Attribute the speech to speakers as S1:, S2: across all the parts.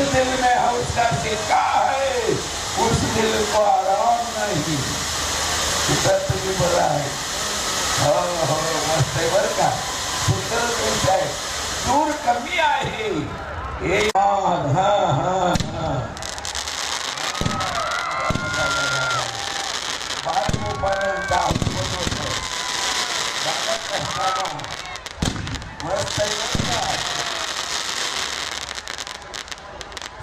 S1: दिल में उसका टिका है उस दिल को आराम नहीं भी बोला है हो का सुंदर देश है दूर कमी आए ए हाँ हाँ हाँ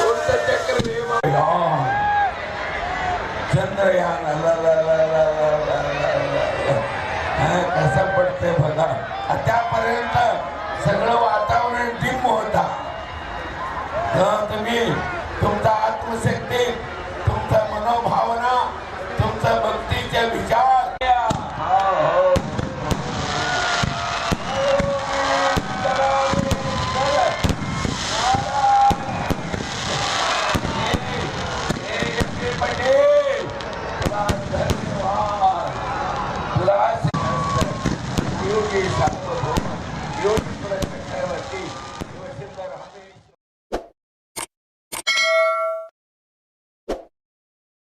S1: कोणतं चक्र चंद्रयान बघा त्यापर्यंत सगळं वातावरण डिम होता तुम्ही तुमचा आत्मशक्ती तुमचा मनोभावना तुमचा भक्तीच्या विचार que sabe, e hoje por essa aqui,